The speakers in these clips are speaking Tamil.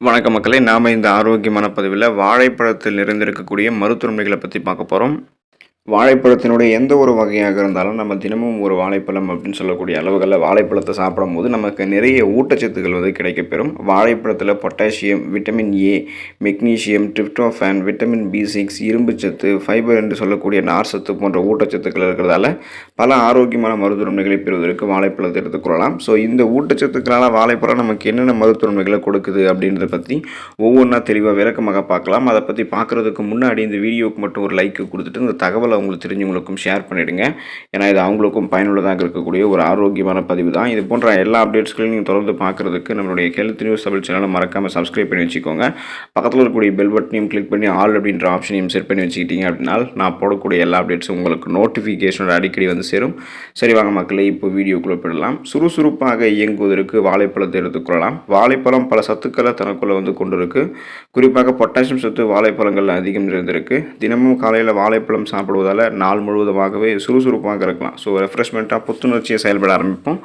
வணக்க மக்களே நாம் இந்த ஆரோக்கியமான பதிவில் வாழைப்பழத்தில் நிறைந்திருக்கக்கூடிய மருத்துவமைகளை பற்றி பார்க்க போகிறோம் வாழைப்பழத்தினுடைய எந்த ஒரு வகையாக இருந்தாலும் நம்ம தினமும் ஒரு வாழைப்பழம் அப்படின்னு சொல்லக்கூடிய அளவுகளில் வாழைப்பழத்தை சாப்பிடும்போது நமக்கு நிறைய ஊட்டச்சத்துக்கள் வந்து கிடைக்கப்பெறும். வாழைப்பழத்தில் potassium vitamin A magnesium tryptophan vitamin B six இரும்புச்சத்து ஃபைபர் என்று சொல்லக்கூடிய நார் சத்து போன்ற ஊட்டச்சத்துக்கள் இருக்கிறதால பல ஆரோக்கியமான மருத்துவமைகளை பெறுவதற்கு வாழைப்பழத்தை எடுத்துக்கொள்ளலாம் ஸோ இந்த ஊட்டச்சத்துக்களால் வாழைப்பழம் நமக்கு என்னென்ன மருத்துவமைகளை கொடுக்குது அப்படின்றத பற்றி ஒவ்வொன்றா தெளிவாக விளக்கமாக பார்க்கலாம். அதை பற்றி பார்க்குறதுக்கு முன்னாடி இந்த வீடியோவுக்கு மட்டும் ஒரு லைக் கொடுத்துட்டு இந்த தகவலை உங்களுக்கு தெரிஞ்சவங்களுக்கும் ஷேர் பண்ணிவிடுங்க ஏன்னா இது அவங்களுக்கும் பயனுள்ளதாக இருக்கக்கூடிய ஒரு ஆரோக்கியமான பதிவு தான். இது போன்ற எல்லா அப்டேட்ஸ்களையும் நீங்கள் தொடர்ந்து பார்க்குறதுக்கு நம்மளுடைய ஹெல்த் நியூஸ் தமிழ் சேனலை மறக்காமல் சப்ஸ்கிரைப் பண்ணி வச்சுக்கோங்க. பக்கத்தில் இருக்கக்கூடிய பெல் பட்டனையும் கிளிக் பண்ணி ஆல் அப்படின்ற ஆப்ஷனையும் செட் பண்ணி வச்சுக்கிட்டீங்க அப்படின்னா நான் போடக்கூடிய எல்லா அப்டேட்ஸும் உங்களுக்கு நோட்டிஃபிகேஷனோட அடிக்கடி வந்து சேரும். சரி வாங்க மக்களே இப்போ வீடியோக்குள்ளே போயிடலாம். சுறுசுறுப்பாக இயங்குவதற்கு வாழைப்பழத்தை எடுத்துக்கொள்ளலாம் வாழைப்பழம் பல சத்துக்களை தனக்குள்ளே வந்து கொண்டிருக்கு. குறிப்பாக பொட்டாசியம் சத்து வாழைப்பழங்கள் அதிகம் இருந்திருக்கு தினமும் காலையில் வாழைப்பழம் சாப்பிடுவது சாப்பிடுவதால் நாள் முழுவதுமாகவே சுறுசுறுப்பாக இருக்கலாம். ஸோ ரெஃப்ரெஷ்மெண்ட்டாக புத்துணர்ச்சியை செயல்பட ஆரம்பிப்போம்.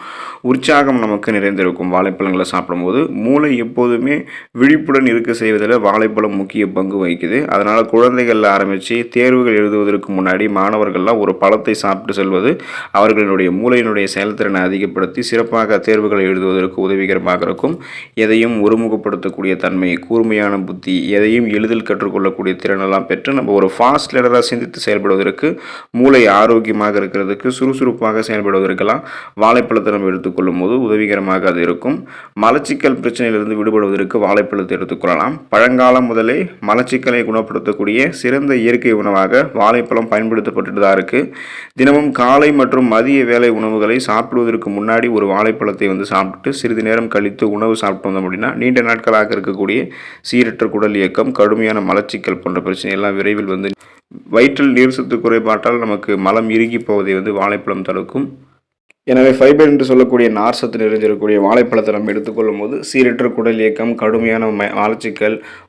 உற்சாகம் நமக்கு நிறைந்திருக்கும். வாழைப்பழங்களை சாப்பிடும்போது மூளை எப்போதுமே விழிப்புடன் இருக்க செய்வதில் வாழைப்பழம் முக்கிய பங்கு வகிக்குது. அதனால் குழந்தைகள் ஆரம்பித்து தேர்வுகள் எழுதுவதற்கு முன்னாடி மாணவர்கள்லாம் ஒரு பழத்தை சாப்பிட்டு செல்வது அவர்களினுடைய மூளையினுடைய செயல்திறனை அதிகப்படுத்தி சிறப்பாக தேர்வுகளை எழுதுவதற்கு உதவிகரமாக இருக்கும். எதையும் ஒருமுகப்படுத்தக்கூடிய தன்மை கூர்மையான புத்தி எதையும் எளிதில் கற்றுக்கொள்ளக்கூடிய திறனெல்லாம் பெற்று நம்ம ஒரு ஃபாஸ்ட் லெடராக சிந்தித்து செயல்படுவதற்கு மூளை ஆரோக்கியமாக இருக்கிறதுக்கு சுறுசுறுப்பாக செயல்படுவதற்கெல்லாம் வாழைப்பழத்தை நம்ம எடுத்துக்கொள்ளும் போது உதவிகரமாக அது இருக்கும். மலச்சிக்கல் பிரச்சனையிலிருந்து விடுபடுவதற்கு வாழைப்பழத்தை எடுத்துக்கொள்ளலாம். பழங்காலம் முதலே மலச்சிக்கலை குணப்படுத்தக்கூடிய சிறந்த இயற்கை உணவாக வாழைப்பழம் பயன்படுத்தப்பட்டு தான் இருக்குது தினமும் காலை மற்றும் மதிய வேலை உணவுகளை சாப்பிடுவதற்கு முன்னாடி ஒரு வாழைப்பழத்தை வந்து சாப்பிட்டு சிறிது நேரம் கழித்து உணவு சாப்பிட்டு வந்தோம் அப்படின்னா நீண்ட நாட்களாக இருக்கக்கூடிய சீரற்ற குடல் இயக்கம் கடுமையான மலச்சிக்கல் போன்ற பிரச்சனை எல்லாம் விரைவில் வந்து வயிற்றில் நீர் சத்து குறைபாட்டால் நமக்கு மலம் இறுகி போவதை வந்து வாழைப்பழம் தடுக்கும். எனவே ஃபைபர் என்று சொல்லக்கூடிய நார் சத்து நிறைஞ்சிருக்கக்கூடிய வாழைப்பழத்தை நம்ம எடுத்துக்கொள்ளும் போது சீரற்ற குடல் இயக்கம் கடுமையான ம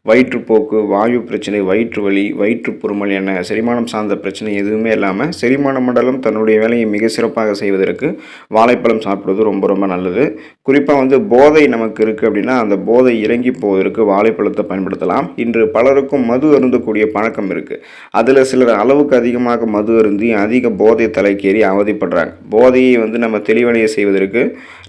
வயிற்றுப்போக்கு வாயு பிரச்சனை வயிற்று வலி வயிற்று பொறுமல் என செரிமானம் சார்ந்த பிரச்சனை எதுவுமே இல்லாமல் செரிமான மண்டலம் தன்னுடைய வேலையை மிக சிறப்பாக செய்வதற்கு வாழைப்பழம் சாப்பிடுவது ரொம்ப ரொம்ப நல்லது. குறிப்பாக வந்து போதை நமக்கு இருக்குது அப்படின்னா அந்த போதை இறங்கி போவதற்கு வாழைப்பழத்தை பயன்படுத்தலாம். இன்று பலருக்கும் மது அருந்தக்கூடிய பழக்கம் இருக்குது அதில் சிலர் அளவுக்கு அதிகமாக மது அருந்தி அதிக போதை தலைக்கேறி அவதிப்படுறாங்க. போதையை வந்து நம்ம தெளிவடைய செய்வதற்கு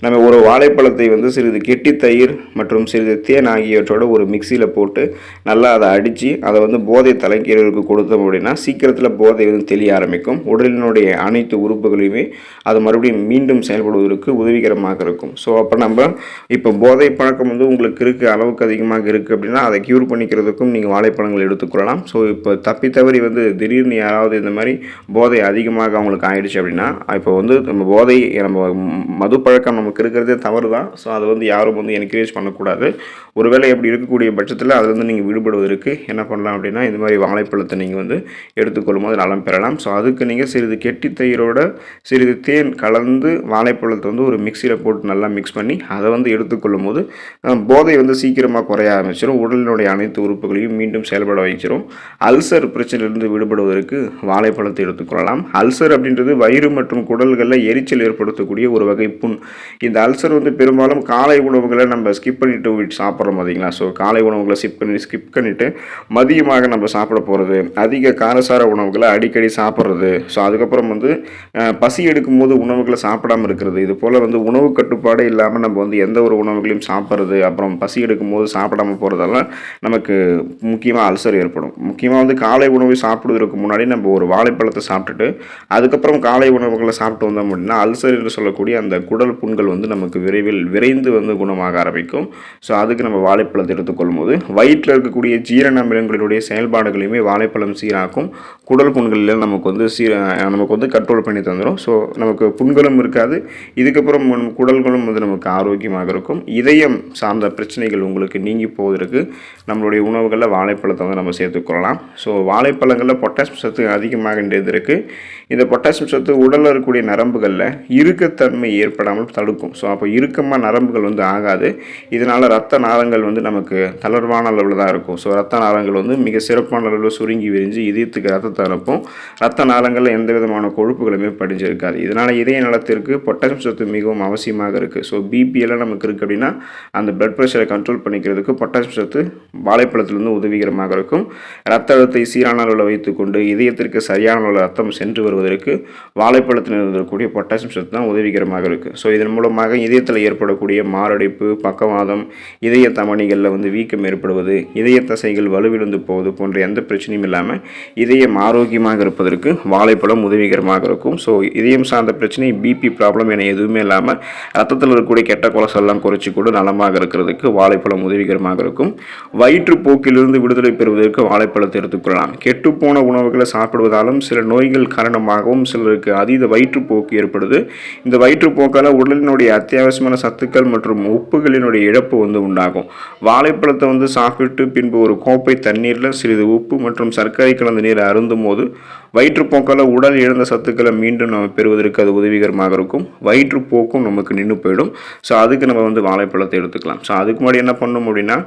நம்ம ஒரு வாழைப்பழத்தை வந்து சிறிது கெட்டி தயிர் மற்றும் சிறிது தேன் ஆகியவற்றோட ஒரு மிக்சியில் போட்டு நல்லா அதை அடித்து அதை வந்து போதை தலைக்கீரலுக்கு கொடுத்தோம் அப்படின்னா சீக்கிரத்தில் போதை வந்து தெளிய ஆரம்பிக்கும். உடலினுடைய அனைத்து உறுப்புகளையுமே அது மறுபடியும் மீண்டும் செயல்படுவதற்கு உதவிகரமாக இருக்கும். ஸோ அப்போ நம்ம இப்போ போதை பழக்கம் வந்து உங்களுக்கு இருக்குது அளவுக்கு அதிகமாக இருக்குது அப்படின்னா அதை க்யூர் பண்ணிக்கிறதுக்கும் நீங்கள் வாழைப்பழங்கள் எடுத்துக்கொள்ளலாம் ஸோ இப்போ தப்பி தவறி வந்து திடீர்னு யாராவது இந்த மாதிரி போதை அதிகமாக அவங்களுக்கு ஆயிடுச்சு அப்படின்னா இப்போ வந்து நம்ம போதை நம்ம மது பழக்கம் நமக்கு இருக்கிறதே தவறு தான் ஸோ அதை வந்து யாரும் வந்து என்கரேஜ் பண்ணக்கூடாது. ஒருவேளை எப்படி இருக்கக்கூடிய பட்சத்தில் அதுலேருந்து நீங்கள் விடுபடுவதற்கு என்ன பண்ணலாம் அப்படின்னா இந்த மாதிரி வாழைப்பழத்தை நீங்கள் வந்து எடுத்துக்கொள்ளும் போது நலம் பெறலாம். ஸோ அதுக்கு நீங்கள் சிறிது கெட்டி தயிரோட சிறிது தேன் கலந்து வாழைப்பழத்தை வந்து ஒரு மிக்சியில் போட்டு நல்லா மிக்ஸ் பண்ணி அதை வந்து எடுத்துக்கொள்ளும் போது போதை வந்து சீக்கிரமாக குறைய ஆரம்பிச்சிடும் உடலினுடைய அனைத்து உறுப்புகளையும் மீண்டும் செயல்பட வைச்சிரும். அல்சர் பிரச்சனையிலிருந்து விடுபடுவதற்கு வாழைப்பழத்தை எடுத்துக்கொள்ளலாம். அல்சர் அப்படின்றது வயிறு மற்றும் குடல்களில் எரிச்சல் ஏற்படுத்தக்கூடிய ஒரு வகை புண். இந்த அல்சர் வந்து பெரும்பாலும் காலை உணவுகளை நம்ம ஸ்கிப் பண்ணிட்டு சாப்பிட்றோம் பார்த்தீங்களா ஸோ காலை உணவுகளை ஸ்கிப் பண்ணி ஸ்கிப் பண்ணிவிட்டு மதியமாக நம்ம சாப்பிட போகிறது அதிக காரசார உணவுகளை அடிக்கடி சாப்பிட்றது. ஸோ அதுக்கப்புறம் வந்து பசி எடுக்கும் போது உணவுகளை சாப்பிடாம இருக்கிறது. இது போல் வந்து உணவு கட்டுப்பாடே இல்லாமல் நம்ம வந்து எந்த ஒரு உணவுகளையும் சாப்பிட்றது அப்புறம் பசி எடுக்கும் போது சாப்பிடாம போகிறதெல்லாம் நமக்கு முக்கியமாக அல்சர் ஏற்படும். முக்கியமாக வந்து காலை உணவு சாப்பிடுவதற்கு முன்னாடி நம்ம ஒரு வாழைப்பழத்தை சாப்பிட்டுட்டு அதுக்கப்புறம் காலை உணவுகளை சாப்பிட்டு வந்தோம் அப்படின்னா அல்சர் என்று சொல்லக்கூடிய அந்த குடல் புண்கள் வந்து நமக்கு விரைவில் விரைந்து வந்து குணமாக ஆரம்பிக்கும். ஸோ அதுக்கு நம்ம வாழைப்பழத்தை எடுத்துக்கொள்ளும் போது வயிற்றில் இருக்கக்கூடிய ஜீரண அமிலங்களுடைய செயல்பாடுகளையுமே வாழைப்பழம் சீராக்கும். குடல் புண்களில் நமக்கு வந்து சீர நமக்கு வந்து கண்ட்ரோல் பண்ணி தந்துடும் ஸோ நமக்கு புண்களும் இருக்காது. இதுக்கப்புறம் குடல்களும் வந்து நமக்கு ஆரோக்கியமாக இருக்கும். இதயம் சார்ந்த பிரச்சனைகள் உங்களுக்கு நீங்கி போவதற்கு நம்மளுடைய உணவுகளில் வாழைப்பழத்தை வந்து நம்ம சேர்த்துக்கொள்ளலாம் ஸோ வாழைப்பழங்களில் பொட்டாசியம் சத்து அதிகமாக இருக்குது இந்த பொட்டாசியம் சத்து உடலில் இருக்கக்கூடிய நரம்புகளில் இறுக்கத்தன்மை ஏற்படாமல் தடுக்கும். ஸோ அப்போ இறுக்கமாக நரம்புகள் வந்து ஆகாது. இதனால் ரத்த நாளங்கள் வந்து நமக்கு தளர்வான அளவில் தான் இருக்கும். ஸோ ரத்த நாளங்கள் வந்து மிக சிறப்பான அளவில் சுருங்கி விரிஞ்சு இதயத்துக்கு ரத்தத்தை அனுப்பும். ரத்த நாளங்களில் எந்த விதமான கொழுப்புகளுமே படிஞ்சிருக்காது. இதனால் இதய நலத்திற்கு பொட்டாசியம் சத்து மிகவும் அவசியமாக இருக்குது ஸோ பிபிஎல்லாம் நமக்கு இருக்குது அப்படின்னா அந்த பிளட் ப்ரெஷரை கண்ட்ரோல் பண்ணிக்கிறதுக்கு பொட்டாசியம் சத்து வாழைப்பழத்திலிருந்து உதவிகரமாக இருக்கும். ரத்த அழுத்தத்தை சீரான அளவில் வைத்துக்கொண்டு இதயத்திற்கு சரியான அளவில் ரத்தம் சென்று வருவதற்கு வாழைப்பழத்தில் இருக்கக்கூடிய பொட்டாசியம் சத்து தான் உதவிகரமாக இருக்குது ஸோ இதன் மூலமாக இதயத்தில் ஏற்படக்கூடிய மாரடைப்பு பக்கவாதம் இதய தமணிகளில் வந்து வீக்கம் ஏற்படுவது இதய தசைகள் வலுவிழந்து போவது போன்ற எந்த பிரச்சனையும் இல்லாமல் இதயம் ஆரோக்கியமாக இருப்பதற்கு வாழைப்பழம் உதவிகரமாக இருக்கும். ஸோ இதயம் சார்ந்த பிரச்சனை பிபி ப்ராப்ளம் என எதுவுமே இல்லாமல் ரத்தத்தில் இருக்கக்கூடிய கெட்ட கொலசெல்லாம் குறைச்சி கூட நலமாக இருக்கிறதுக்கு வாழைப்பழம் உதவிகரமாக இருக்கும். வயிற்றுப்போக்கிலிருந்து விடுதலை பெறுவதற்கு வாழைப்பழத்தை எடுத்துக்கொள்ளலாம் கெட்டுப்போன உணவுகளை சாப்பிடுவதாலும் சில நோய்கள் காரணமாகவும் சிலருக்கு அதீத வயிற்றுப்போக்கு ஏற்படுது. இந்த வயிற்றுப்போக்கால் உடலினுடைய அத்தியாவசியமான சத்துக்கள் மற்றும் உப்புகளினுடைய இழப்பு வந்து உண்டாகும். வாழைப்பழத்தை வந்து சாப்பிட்டு பின்பு ஒரு கோப்பை தண்ணீரில் சிறிது உப்பு மற்றும் சர்க்கரை கலந்த நீரை அருந்தும் போது வயிற்றுப்போக்கால் உடல் இழந்த சத்துக்களை மீண்டும் நம்ம பெறுவதற்கு அது உதவிகரமாக இருக்கும். வயிற்றுப்போக்கும் நமக்கு நின்று போயிடும். ஸோ அதுக்கு நம்ம வந்து வாழைப்பழத்தை எடுத்துக்கலாம். ஸோ அதுக்கு முன்னாடி என்ன பண்ணணும் அப்படின்னா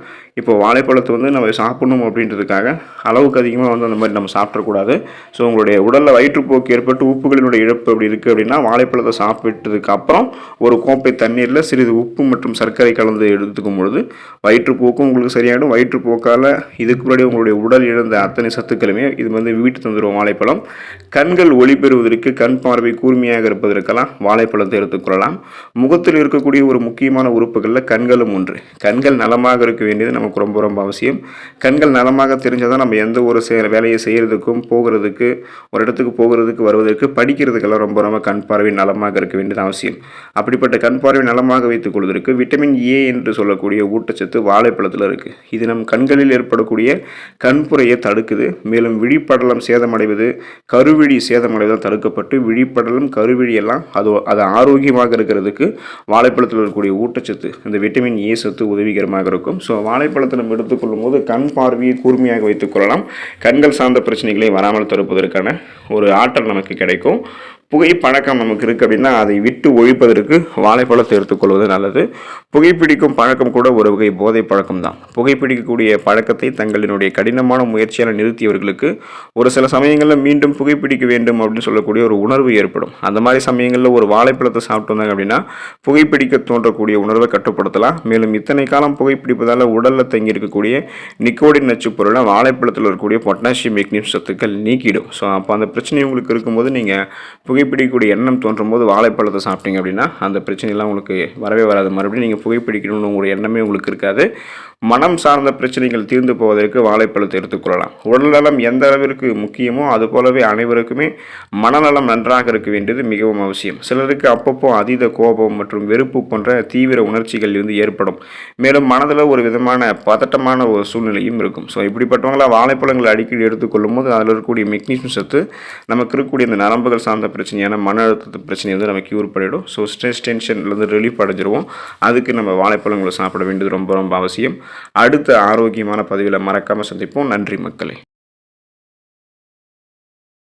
இப்போ வாழைப்பழத்தை வந்து நம்ம சாப்பிடணும் அப்படின்றதுக்காக அளவுக்கு அதிகமாக வந்து அந்த மாதிரி நம்ம சாப்பிடக்கூடாது. ஸோ உங்களுடைய உடலில் வயிற்றுப்போக்கு ஏற்பட்டு உப்புகளினுடைய இழப்பு அப்படி இருக்குது அப்படின்னா வாழைப்பழத்தை சாப்பிட்டதுக்கு அப்புறம் ஒரு கோப்பை தண்ணீரில் சிறிது உப்பு மற்றும் சர்க்கரை கலந்து எடுத்துக்கும் பொழுது வயிற்றுப்போக்கும் உங்களுக்கு சரியாயிடும். வயிற்றுப்போக்கால் இதுக்கு முன்னாடி உங்களுடைய உடல் இழந்த அத்தனை சத்துக்களுமே இது வந்து வீட்டு தந்துடும் வாழைப்பழம். கண்கள் ஒளி பெறுவதற்கு கண் பார்வை கூர்மையாக இருப்பதற்கெல்லாம் வாழைப்பழத்தை எடுத்துக்கொள்ளலாம் முகத்தில் இருக்கக்கூடிய ஒரு முக்கியமான உறுப்புகளில் கண்களும் ஒன்று. கண்கள் நலமாக இருக்க வேண்டியது நமக்கு ரொம்ப ரொம்ப அவசியம். கண்கள் நலமாக தெரிஞ்சால் தான் நம்ம எந்த ஒரு செய வேலையை செய்கிறதுக்கும் போகிறதுக்கு ஒரு இடத்துக்கு போகிறதுக்கு வருவதற்கு படிக்கிறதுக்கெல்லாம் ரொம்ப ரொம்ப கண் பார்வை நலமாக இருக்க வேண்டியது அவசியம். அப்படிப்பட்ட கண் பார்வை நலமாக வைத்துக் கொள்வதற்கு விட்டமின் ஏ என்று சொல்லக்கூடிய ஊட்டச்சத்து வாழைப்பழத்தில் இருக்குது இது நம் கண்களில் ஏற்படக்கூடிய கண்புறையை தடுக்குது. மேலும் விழிப்படலம் சேதமடைவது கருவிழி சேதமடைதல் தடுக்கப்பட்டு விழிப்படலும் கருவிழியெல்லாம் அது அது ஆரோக்கியமாக இருக்கிறதுக்கு வாழைப்பழத்தில் இருக்கக்கூடிய ஊட்டச்சத்து இந்த விட்டமின் ஏ சத்து உதவிகரமாக இருக்கும். ஸோ வாழைப்பழத்தை நம்ம எடுத்துக்கொள்ளும் போது கண் பார்வையை கூர்மையாக வைத்துக்கொள்ளலாம் கண்கள் சார்ந்த பிரச்சனைகளை வராமல் தடுப்பதற்கான ஒரு ஆற்றல் நமக்கு கிடைக்கும். புகை பழக்கம் நமக்கு இருக்குது அப்படின்னா அதை விட்டு ஒழிப்பதற்கு வாழைப்பழத்தை எடுத்துக்கொள்வது நல்லது. புகைப்பிடிக்கும் பழக்கம் கூட ஒரு வகை போதை பழக்கம் தான். புகைப்பிடிக்கக்கூடிய பழக்கத்தை தங்களினுடைய கடினமான முயற்சியால் நிறுத்தியவர்களுக்கு ஒரு சில சமயங்களில் மீண்டும் புகைப்பிடிக்க வேண்டும் அப்படின்னு சொல்லக்கூடிய ஒரு உணர்வு ஏற்படும். அந்த மாதிரி சமயங்களில் ஒரு வாழைப்பழத்தை சாப்பிட்டு வந்தாங்க அப்படின்னா புகைப்பிடிக்க தோன்றக்கூடிய உணர்வை கட்டுப்படுத்தலாம். மேலும் இத்தனை காலம் புகைப்பிடிப்பதால் உடலில் தங்கி இருக்கக்கூடிய நிக்கோடின் நச்சு பொருளை வாழைப்பழத்தில் இருக்கக்கூடிய பொட்டாசியம் மெக்னீம் சத்துக்கள் நீக்கிடும். ஸோ அப்போ அந்த பிரச்சனை உங்களுக்கு இருக்கும்போது நீங்கள் புகைப்பிடிக்கக்கூடிய எண்ணம் தோன்றும் போது வாழைப்பழத்தை சாப்பிட்டீங்க அப்படின்னா அந்த பிரச்சனைலாம் உங்களுக்கு வரவே வராது. மறுபடியும் நீங்கள் புகைப்பிடிக்கணும்னு உங்களுடைய எண்ணமே உங்களுக்கு இருக்காது. மனம் சார்ந்த பிரச்சனைகள் தீர்ந்து போவதற்கு வாழைப்பழத்தை எடுத்துக்கொள்ளலாம் உடல்நலம் எந்த அளவிற்கு முக்கியமோ அது போலவே அனைவருக்குமே மனநலம் நன்றாக இருக்க வேண்டியது மிகவும் அவசியம். சிலருக்கு அப்பப்போ அதீத கோபம் மற்றும் வெறுப்பு போன்ற தீவிர உணர்ச்சிகள் இருந்து ஏற்படும். மேலும் மனதில் ஒரு விதமான பதட்டமான ஒரு சூழ்நிலையும் இருக்கும். ஸோ இப்படிப்பட்டவங்களா வாழைப்பழங்களை அடிக்கடி எடுத்துக்கொள்ளும் போது அதில் இருக்கக்கூடிய மெக்னீசியம் சத்து நமக்கு இருக்கக்கூடிய இந்த நரம்புகள் சார்ந்த பிரச்சனை பிரச்சனையான மன அழுத்தத்து பிரச்சனை வந்து நம்ம க்யூர் பண்ணிவிடும் ஸோ ஸ்ட்ரெஸ் டென்ஷன்லேருந்து ரிலீஃப் அடைஞ்சிருவோம். அதுக்கு நம்ம வாழைப்பழங்களை சாப்பிட வேண்டியது ரொம்ப ரொம்ப அவசியம். அடுத்த ஆரோக்கியமான பதிவில் மறக்காமல் சந்திப்போம். நன்றி மக்களே.